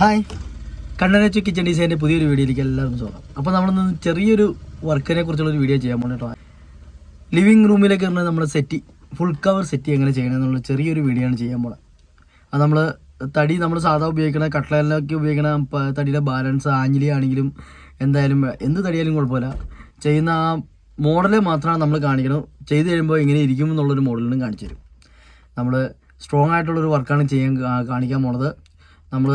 Hi. കണ്ണനച്ചു kitchen ഡിസൈന്റെ പുതിയൊരു വീഡിയോയിലേക്ക് എല്ലാവരും സ്വാഗതം. അപ്പോൾ നമ്മളിന്ന് ചെറിയൊരു വർക്കിനെ കുറിച്ചുള്ള ഒരു വീഡിയോ ചെയ്യാൻ പോകുന്നത് കേട്ടോ ലിവിങ് റൂമിലേക്ക് പറഞ്ഞാൽ നമ്മൾ സെറ്റ് ഫുൾ കവർ സെറ്റ് എങ്ങനെ ചെയ്യണം എന്നുള്ള ചെറിയൊരു വീഡിയോ ആണ് ചെയ്യാൻ പോകുന്നത് അത് നമ്മൾ തടി നമ്മൾ സാധാ ഉപയോഗിക്കണ കട്ട്ലയിലൊക്കെ ഉപയോഗിക്കണ തടിയുടെ ബാലൻസ് ആഞ്ഞിലി ആണെങ്കിലും എന്തായാലും എന്ത് തടിയാലും കുഴപ്പമില്ല. ചെയ്യുന്ന ആ മോഡൽ മാത്രമാണ് നമ്മൾ കാണിക്കണം ചെയ്ത് കഴിയുമ്പോൾ എങ്ങനെ ഇരിക്കും എന്നുള്ളൊരു മോഡലിനും കാണിച്ചു തരും. നമ്മൾ സ്ട്രോങ് ആയിട്ടുള്ളൊരു വർക്കാണ് ചെയ്യാൻ കാണിക്കാൻ പോണത്. നമ്മൾ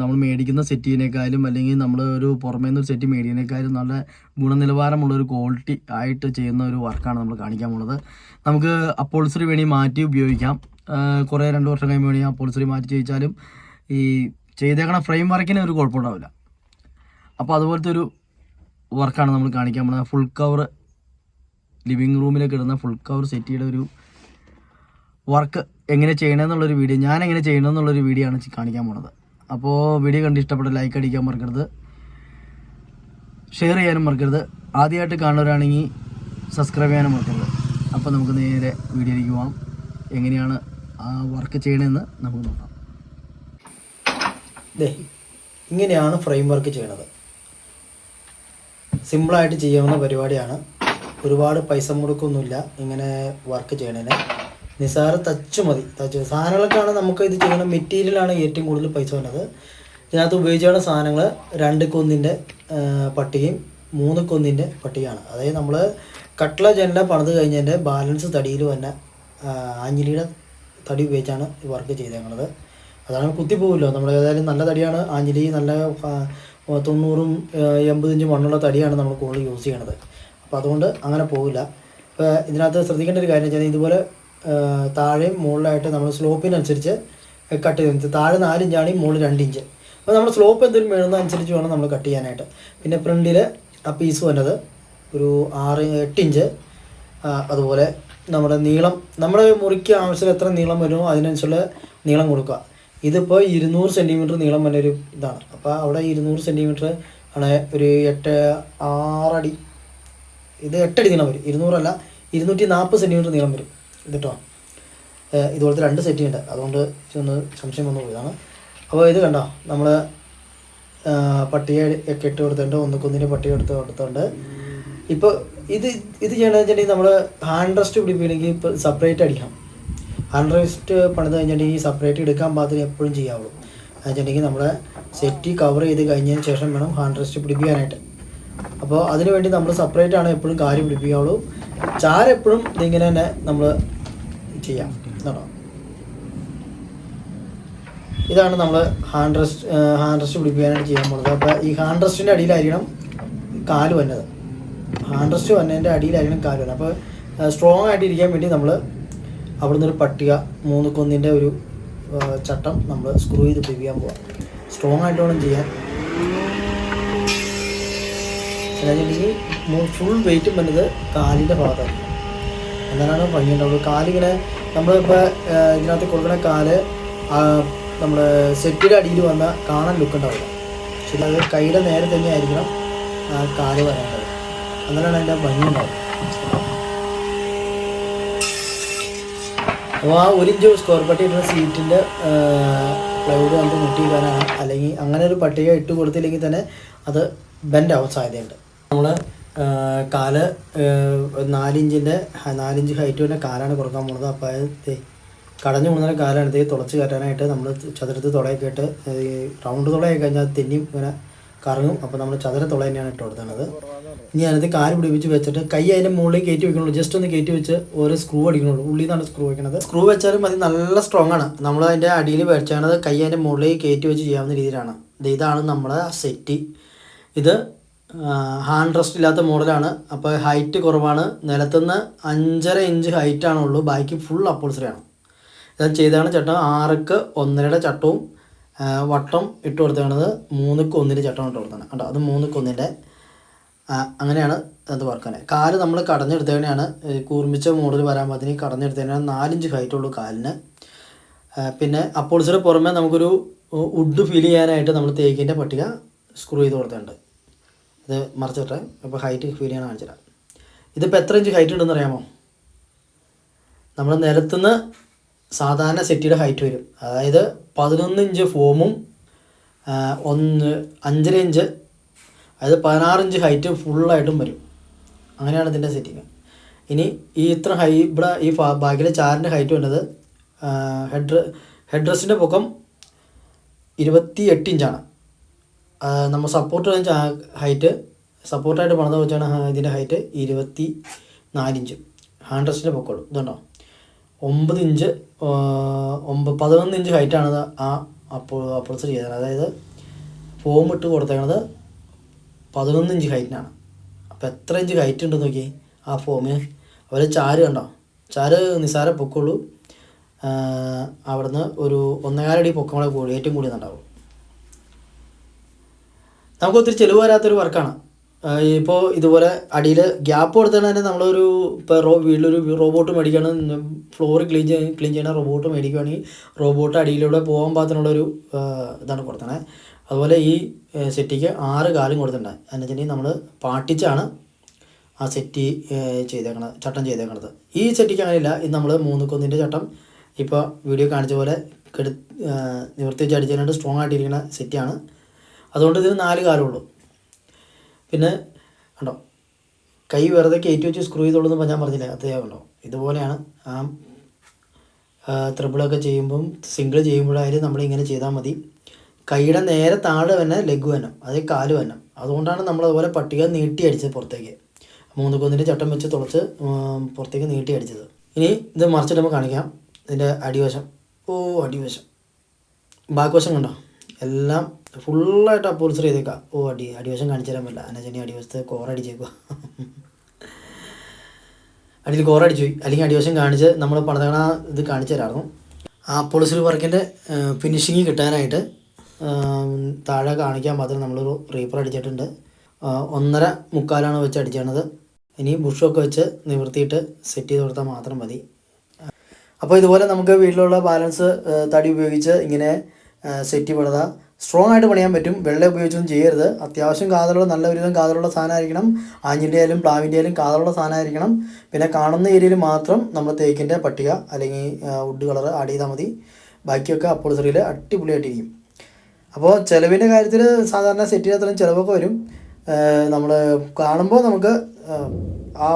നമ്മൾ മേടിക്കുന്ന സെറ്റിനേക്കാളും അല്ലെങ്കിൽ നമ്മൾ ഒരു പുറമേ നിന്ന് സെറ്റ് മേടിക്കുന്നതിനേക്കാളും നല്ല ഗുണനിലവാരമുള്ള ഒരു ക്വാളിറ്റി ആയിട്ട് ചെയ്യുന്ന ഒരു വർക്കാണ് നമ്മൾ കാണിക്കാൻ പോണത്. നമുക്ക് അപ്പോൾസറി വേണി മാറ്റി ഉപയോഗിക്കാം. കുറേ രണ്ട് വർഷം കഴിയുമ്പോൾ വേണമെങ്കിൽ അപ്പോൾസറി മാറ്റി ചെയ്യിച്ചാലും ഈ ചെയ്തേക്കണ ഫ്രെയിം വർക്കിന് ഒരു കുഴപ്പമുണ്ടാവില്ല. അപ്പോൾ അതുപോലത്തെ ഒരു വർക്കാണ് നമ്മൾ കാണിക്കാൻ പോകുന്നത് ഫുൾ കവർ ലിവിങ് റൂമിലേക്ക് ഇടുന്ന ഫുൾ കവർ സെറ്റിയുടെ ഒരു വർക്ക് എങ്ങനെ ചെയ്യണമെന്നുള്ളൊരു വീഡിയോ ഞാൻ എങ്ങനെ ചെയ്യണമെന്നുള്ളൊരു വീഡിയോ ആണ് കാണിക്കാൻ പോണത്. അപ്പോൾ വീഡിയോ കണ്ട് ഇഷ്ടപ്പെട്ട ലൈക്ക് അടിക്കാൻ മറക്കരുത്. ഷെയർ ചെയ്യാനും മറക്കരുത്. ആദ്യമായിട്ട് കാണുന്നവരാണെങ്കിൽ സബ്സ്ക്രൈബ് ചെയ്യാനും മറക്കരുത്. അപ്പോൾ നമുക്ക് നേരെ വീഡിയോയിലേക്ക് പോകാം എങ്ങനെയാണ് ആ വർക്ക് ചെയ്യണമെന്ന് നമുക്ക് നോക്കാം. ദേ ഇങ്ങനെയാണ് ഫ്രെയിം വർക്ക് ചെയ്യണത്. സിമ്പിളായിട്ട് ചെയ്യാവുന്ന പരിപാടിയാണ്. ഒരുപാട് പൈസ മുടക്കൊന്നുമില്ല ഇങ്ങനെ വർക്ക് ചെയ്യണതിന് നിസാര തച്ച് മതി. തച്ച് സാധനങ്ങൾക്കാണ് നമുക്ക് ഇത് ചെയ്യുന്ന മെറ്റീരിയലാണ് ഏറ്റവും കൂടുതൽ പൈസ വരുന്നത് ഇതിനകത്ത് ഉപയോഗിച്ചുള്ള സാധനങ്ങൾ രണ്ട് കൊന്നിന്റെ പട്ടികയും മൂന്ന് കൊന്നിന്റെ പട്ടികയാണ്. അതായത് നമ്മൾ കട്ട്ല ജനല പണിത് കഴിഞ്ഞതിന്റെ ബാലൻസ് തടിയിൽ വന്ന ആ, ആഞ്ഞിലിയുടെ തടി ഉപയോഗിച്ചാണ് വർക്ക് ചെയ്തേക്കുന്നത്. അതാണ് കുത്തിപ്പോവില്ലോ. നമ്മൾ ഏതായാലും നല്ല തടിയാണ്. ആഞ്ഞിലി നല്ല തൊണ്ണൂറും എൺപതിഞ്ചും എൺപത് മണ്ണുള്ള തടിയാണ് നമ്മൾ കൂടുതൽ യൂസ് ചെയ്യണത്. അപ്പോൾ അതുകൊണ്ട് അങ്ങനെ പോവില്ല. ഇപ്പോൾ ഇതിനകത്ത് ശ്രദ്ധിക്കേണ്ട ഒരു കാര്യം വെച്ചാൽ ഇതുപോലെ താഴെയും മുകളിലായിട്ട് നമ്മൾ സ്ലോപ്പിനനുസരിച്ച് കട്ട് ചെയ്ത് താഴെ നാലിഞ്ചാണ് ഈ മുകളിൽ രണ്ട് ഇഞ്ച് അപ്പോൾ നമ്മൾ സ്ലോപ്പ് എന്തെങ്കിലും അനുസരിച്ച് വേണം നമ്മൾ കട്ട് ചെയ്യാനായിട്ട്. പിന്നെ ഫ്രണ്ടിൽ ആ പീസ് വന്നത് ഒരു ആറ് എട്ട് ഇഞ്ച് അതുപോലെ നമ്മുടെ നീളം നമ്മുടെ മുറിക്ക് ആവശ്യം എത്ര നീളം വരുമോ അതിനനുസരിച്ചുള്ള നീളം കൊടുക്കുക. ഇതിപ്പോൾ ഇരുന്നൂറ് സെന്റിമീറ്റർ നീളം വന്ന ഒരു ഇതാണ്. അപ്പോൾ അവിടെ ഇരുന്നൂറ് സെന്റിമീറ്റർ ആണ് ഒരു എട്ട് ആറടി. ഇത് എട്ടടി നീളം വരും. ഇരുന്നൂറല്ല ഇരുന്നൂറ്റി നാൽപ്പത് സെന്റിമീറ്റർ നീളം വരും. ഇത് കേട്ടോ. ഏഹ് ഇതുപോലത്തെ രണ്ട് സെറ്റ് ഉണ്ട്. അതുകൊണ്ട് ഒന്ന് സംശയം വന്നു പോയതാണ്. അപ്പോൾ ഇത് കണ്ടോ? നമ്മൾ പട്ടിക ഒക്കെ ഇട്ട് കൊടുത്തിട്ടുണ്ട്. ഒന്നുക്കൊന്നിന്റെ പട്ടിക എടുത്ത് കൊടുത്തിട്ടുണ്ട്. ഇപ്പോൾ ഇത് ഇത് ചെയ്യണമെന്ന് വെച്ചിട്ടുണ്ടെങ്കിൽ നമ്മൾ ഹാൻഡ് റെസ്റ്റ് പിടിപ്പിക്കണമെങ്കിൽ ഇപ്പോൾ സെപ്പറേറ്റ് അടിക്കാം ഹാൻഡ് റെസ്റ്റ് പണിത് കഴിഞ്ഞിട്ടുണ്ടെങ്കിൽ സെപ്പറേറ്റ് എടുക്കാൻ പാകത്തിന് എപ്പോഴും ചെയ്യാവുള്ളൂ. എന്ന് വെച്ചിട്ടുണ്ടെങ്കിൽ നമ്മുടെ സെറ്റ് കവർ ചെയ്ത് കഴിഞ്ഞതിന് ശേഷം വേണം ഹാൻഡ് റെസ്റ്റ് പിടിപ്പിക്കാനായിട്ട്. അപ്പോൾ അതിനുവേണ്ടി നമ്മൾ സെപ്പറേറ്റ് ആണ് എപ്പോഴും കാര്യം പിടിപ്പിക്കാവുള്ളൂ. ചാരെപ്പോഴും ഇതിങ്ങനെ തന്നെ നമ്മൾ ചെയ്യാം. എന്നുള്ളതാണ് ഇതാണ് നമ്മൾ ഹാൻഡ് റെസ്റ്റ് ഹാൻഡ് റെസ്റ്റ് പിടിപ്പിക്കാനായിട്ട് ചെയ്യാൻ പോകുന്നത്. അപ്പോൾ ഈ ഹാൻഡ് റെസ്റ്റിന്റെ അടിയിലായിരിക്കണം കാൽ വന്നത്. ഹാൻഡ് റെസ്റ്റ് വന്നതിന്റെ അടിയിലായിരിക്കണം കാൽ വന്നത്. അപ്പോൾ സ്ട്രോങ് ആയിട്ട് ഇരിക്കാൻ വേണ്ടി നമ്മൾ അവിടുന്ന് ഒരു പട്ടിക മൂന്ന് കൊന്നിന്റെ ഒരു ചട്ടം നമ്മൾ സ്ക്രൂ ചെയ്ത് പിടിപ്പിക്കാൻ പോവാം. സ്ട്രോങ് ആയിട്ട് വേണം ചെയ്യാൻ. എന്നുവെച്ചിട്ടുണ്ടെങ്കിൽ ഫുൾ വെയിറ്റും വന്നത് കാലിന്റെ ഭാഗത്തായിരിക്കും. എന്നാലാണ് ഭംഗിയുണ്ടാവുള്ളൂ കാലിങ്ങനെ നമ്മളിപ്പോൾ ഇതിനകത്ത് കൊടുക്കുന്ന കാൽ നമ്മുടെ സെറ്റിയുടെ അടിയിൽ വന്ന കാണാൻ ലുക്ക് ഉണ്ടാവില്ല. ശരി അത് കൈയുടെ നേരെ തന്നെ ആയിരിക്കണം കാൽ വരേണ്ടത്. അങ്ങനെയാണ് അതിന്റെ ഭംഗി ഉണ്ടാവുക. അപ്പോൾ ആ ഒരു ഇഞ്ച് സ്ക്വയർ പട്ടി ഇട്ടുന്ന സീറ്റിന്റെ പ്ലൈവുഡ് നമുക്ക് മുട്ടിയിടാനാണ് അല്ലെങ്കിൽ അങ്ങനെ ഒരു പട്ടിക ഇട്ട് കൊടുത്തില്ലെങ്കിൽ തന്നെ അത് ബെൻഡ് ആവാൻ സാധ്യതയുണ്ട്. നമ്മൾ കാൽ നാലിഞ്ചിന്റെ നാലിഞ്ച് ഹൈറ്റ് വരുന്ന കാലാണ് കൊടുക്കാൻ പോകുന്നത് അപ്പോൾ അത് കടഞ്ഞു പോകുന്ന കാലാണെടുത്തേക്ക് തുളച്ച് കയറ്റാനായിട്ട് നമ്മൾ ചതുരത്ത് തുളയൊക്കെ ഇട്ട് റൗണ്ട് തുളയൊക്കെ കഴിഞ്ഞാൽ തെന്നിയും ഇങ്ങനെ കറങ്ങും. അപ്പോൾ നമ്മൾ ചതുര തുള തന്നെയാണ് ഇട്ട് കൊടുക്കുന്നത് ഇനി അതിനകത്ത് കാൽ പിടിപ്പിച്ച് വെച്ചിട്ട് കൈ അതിന്റെ മുകളിൽ കയറ്റി വെക്കണുള്ളൂ. ജസ്റ്റ് ഒന്ന് കയറ്റി വെച്ച് ഓരോ സ്ക്രൂ അടിക്കണുള്ളൂ. ഉള്ളിൽ നിന്നാണ് സ്ക്രൂ വെക്കണത്. സ്ക്രൂ വെച്ചാലും മതി നല്ല സ്ട്രോങ് ആണ്. നമ്മൾ അതിന്റെ അടിയിൽ വെച്ചാണത് കൈ അതിന്റെ മുകളിൽ കയറ്റി വെച്ച് ചെയ്യാവുന്ന രീതിയിലാണ്. ഇത് ഇതാണ് നമ്മുടെ സെറ്റ്. ഇത് ഹാൻഡ് റെസ്റ്റ് ഇല്ലാത്ത മോഡലാണ്. അപ്പോൾ ഹൈറ്റ് കുറവാണ്. നിലത്തുനിന്ന് അഞ്ചര ഇഞ്ച് ഹൈറ്റ് ആണുള്ളൂ. ബാക്കി ഫുൾ അപ്പോൾസറിയാണ് ഇത് ചെയ്താണ് ചട്ടം ആറക്ക് ഒന്നരയുടെ ചട്ടവും വട്ടം ഇട്ട് കൊടുത്തേക്കണത് മൂന്നുക്ക് ഒന്നിന്റെ ചട്ടം ഇട്ട് കൊടുത്താണ് കേട്ടോ. അത് മൂന്നുക്ക് ഒന്നിന്റെ അങ്ങനെയാണ് അത് വർക്കാൻ കാൽ നമ്മൾ കടഞ്ഞെടുത്തേക്കാണ് കൂർമിച്ച മോഡൽ വരാൻ പാകത്തിന് കടഞ്ഞെടുത്തതിനാണ് നാലിഞ്ച് ഹൈറ്റ് ഉള്ളൂ കാലിന്. പിന്നെ അപ്പോൾസിന് പുറമെ നമുക്കൊരു വുഡ് ഫീൽ ചെയ്യാനായിട്ട് നമ്മൾ തേക്കിന്റെ പട്ടിക സ്ക്രൂ ചെയ്ത് കൊടുത്തിട്ടുണ്ട്. ഇത് മറിച്ചിട്ടെ അപ്പോൾ ഹൈറ്റ് ഫീൽ ചെയ്യണം കാണിച്ചുതരാം ഇതിപ്പോൾ എത്ര ഇഞ്ച് ഹൈറ്റ് ഉണ്ടെന്ന് അറിയാമോ? നമ്മൾ നിലത്തുനിന്ന് സാധാരണ സെറ്റിയുടെ ഹൈറ്റ് വരും. അതായത് പതിനൊന്ന് ഇഞ്ച് ഫോമും ഒന്ന് അഞ്ചര ഇഞ്ച് അതായത് പതിനാറ് ഇഞ്ച് ഹൈറ്റ് ഫുള്ളായിട്ടും വരും. അങ്ങനെയാണ് ഇതിന്റെ സെറ്റിങ് ഇനി ഈ ഇത്ര ഹൈ ഇവിടെ ഈ ബാക്കിലെ ചാറിന്റെ ഹൈറ്റ് വന്നത് ഹെഡ് ഹെഡ് ഡ്രസ്സിന്റെ പൊക്കം ഇരുപത്തി എട്ട് ഇഞ്ചാണ് നമ്മൾ സപ്പോർട്ട് ഹൈറ്റ് സപ്പോർട്ടായിട്ട് പണിത വെച്ചാണ് ഇതിന്റെ ഹൈറ്റ് ഇരുപത്തി നാലിഞ്ച് ഹാൻഡ് റെസ്റ്റിന്റെ പൊക്കോളൂ ഇതുണ്ടോ ഒമ്പത് ഇഞ്ച് ഒമ്പത് പതിനൊന്ന് ഇഞ്ച് ഹൈറ്റാണ് ആ അപ്പോൾ അപ്പോൾസർ ചെയ്തത്. അതായത് ഫോം ഇട്ട് കൊടുത്തേക്കണത് പതിനൊന്ന് ഇഞ്ച് ഹൈറ്റിനാണ് അപ്പോൾ എത്ര ഇഞ്ച് ഹൈറ്റ് ഉണ്ടെന്ന് നോക്കി ആ ഫോമിന് അവർ ചാര് കണ്ടോ? ചാര് നിസാര പൊക്കുള്ളൂ അവിടുന്ന് ഒരു ഒന്നേകാലടി പൊക്കങ്ങളെ കൂടി ഏറ്റവും കൂടി നമുക്ക് ഒത്തിരി ചിലവ് വരാത്തൊരു വർക്കാണ്. ഇപ്പോൾ ഇതുപോലെ അടിയിൽ ഗ്യാപ്പ് കൊടുത്താൽ തന്നെ നമ്മളൊരു ഇപ്പോൾ റോ വീട്ടിലൊരു റോബോട്ട് മേടിക്കുകയാണ് ഫ്ലോർ ക്ലീൻ ചെയ്യാൻ ക്ലീൻ ചെയ്യണ റോബോട്ട് മേടിക്കുകയാണെങ്കിൽ റോബോട്ട് അടിയിലൂടെ പോകാൻ പാകത്തിനുള്ളൊരു ഇതാണ് കൊടുത്തണേ. അതുപോലെ ഈ സെറ്റിക്ക് ആറ് കാലും കൊടുത്തിട്ടുണ്ട്. എന്ന് വെച്ചിട്ടുണ്ടെങ്കിൽ നമ്മൾ പാട്ടിച്ചാണ് ആ സെറ്റ് ചെയ്തേക്കണത് ചട്ടം ചെയ്തേക്കണത്. ഈ സെറ്റിക്ക് അങ്ങനെയില്ല ഇത് നമ്മൾ മൂന്ന് കൊന്നിന്റെ ചട്ടം. ഇപ്പോൾ വീഡിയോ കാണിച്ച പോലെ കെടു നിവർത്തിച്ച് അടിച്ചതിനായിട്ട് സ്ട്രോങ് ആയിട്ടിരിക്കുന്ന സെറ്റാണ് അതുകൊണ്ട് ഇതിന് നാല് കാലമുള്ളൂ പിന്നെ കണ്ടോ? കൈ വെറുതെ കയറ്റി വെച്ച് സ്ക്രൂ ചെയ്തോളൂ എന്ന് ഞാൻ പറഞ്ഞില്ലേ? അത് കണ്ടോ ഇതുപോലെയാണ് ആ ത്രിബിളൊക്കെ ചെയ്യുമ്പം സിംഗിൾ ചെയ്യുമ്പോഴായാലും നമ്മൾ ഇങ്ങനെ ചെയ്താൽ മതി. കൈയുടെ നേരെ താഴെ തന്നെ ലെഗ് വനം അതായത് കാൽ വനം അതുകൊണ്ടാണ് നമ്മൾ അതുപോലെ പട്ടിക നീട്ടി അടിച്ചത് പുറത്തേക്ക്. മൂന്ന് കൊന്നിന്റെ ചട്ടം വെച്ച് തുളച്ച് പുറത്തേക്ക് നീട്ടി അടിച്ചത്. ഇനി ഇത് മറിച്ചിട്ട് നമുക്ക് കാണിക്കാം. ഇതിന്റെ അടിവശം. ഓ അടിവശം. ബാക്കുവശം കണ്ടോ? എല്ലാം ഫുള്ളായിട്ട് അപ്പോൾസർ ചെയ്തേക്കാം. ഓ അടി അടിവശം കാണിച്ചു തരാൻ പറ്റില്ല. എന്നുവെച്ചാൽ അടിവശത്ത് കോറടിച്ചേക്കുക അടിയിൽ കോറടിച്ചു പോയി. അല്ലെങ്കിൽ അടിവശം കാണിച്ച് നമ്മൾ പണിതകണ ഇത് കാണിച്ചു തരായിരുന്നു ആ അപ്പോൾസർ വർക്കിന്റെ ഫിനിഷിങ് കിട്ടാനായിട്ട് താഴെ കാണിക്കാൻ മാത്രം നമ്മളൊരു റീപ്പർ അടിച്ചിട്ടുണ്ട്. ഒന്നര മുക്കാലാണ് വെച്ച് അടിച്ചത് ഇനി ബുഷൊക്കെ വെച്ച് നിവർത്തിയിട്ട് സെറ്റ് ചെയ്ത് കൊടുത്താൽ മാത്രം മതി. അപ്പോൾ ഇതുപോലെ നമുക്ക് വീട്ടിലുള്ള ബാലൻസ് തടി ഉപയോഗിച്ച് ഇങ്ങനെ സെറ്റ് പണിത. സ്ട്രോങ് ആയിട്ട് പണിയാൻ പറ്റും. വെള്ളം ഉപയോഗിച്ചൊന്നും ചെയ്യരുത്. അത്യാവശ്യം കാതലുള്ള നല്ല ഒരുവിധം കാതലുള്ള സാധനമായിരിക്കണം. ആഞ്ഞിന്റെ ആയാലും പ്ലാവിന്റെ ആയാലും കാതലുള്ള സാധനമായിരിക്കണം. പിന്നെ കാണുന്ന ഏരിയയിൽ മാത്രം നമ്മൾ തേക്കിന്റെ പട്ടിക അല്ലെങ്കിൽ വുഡ് കളർ ആഡ് ചെയ്താൽ മതി. ബാക്കിയൊക്കെ അപ്പോൾസറിയിൽ അടിപൊളിയായിട്ടിരിക്കും. അപ്പോൾ ചിലവിന്റെ കാര്യത്തിൽ സാധാരണ സെറ്റ് ചെയ്യാത്തരം ചിലവൊക്കെ വരും. നമ്മൾ കാണുമ്പോൾ നമുക്ക് ആ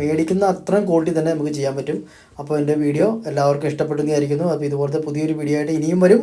മേടിക്കുന്ന അത്രയും ക്വാളിറ്റി തന്നെ നമുക്ക് ചെയ്യാൻ പറ്റും. അപ്പോൾ എന്റെ വീഡിയോ എല്ലാവർക്കും ഇഷ്ടപ്പെട്ടെന്ന് വിചാരിക്കുന്നു. അപ്പോൾ ഇതുപോലത്തെ പുതിയൊരു വീഡിയോ ആയിട്ട് ഇനിയും വരും.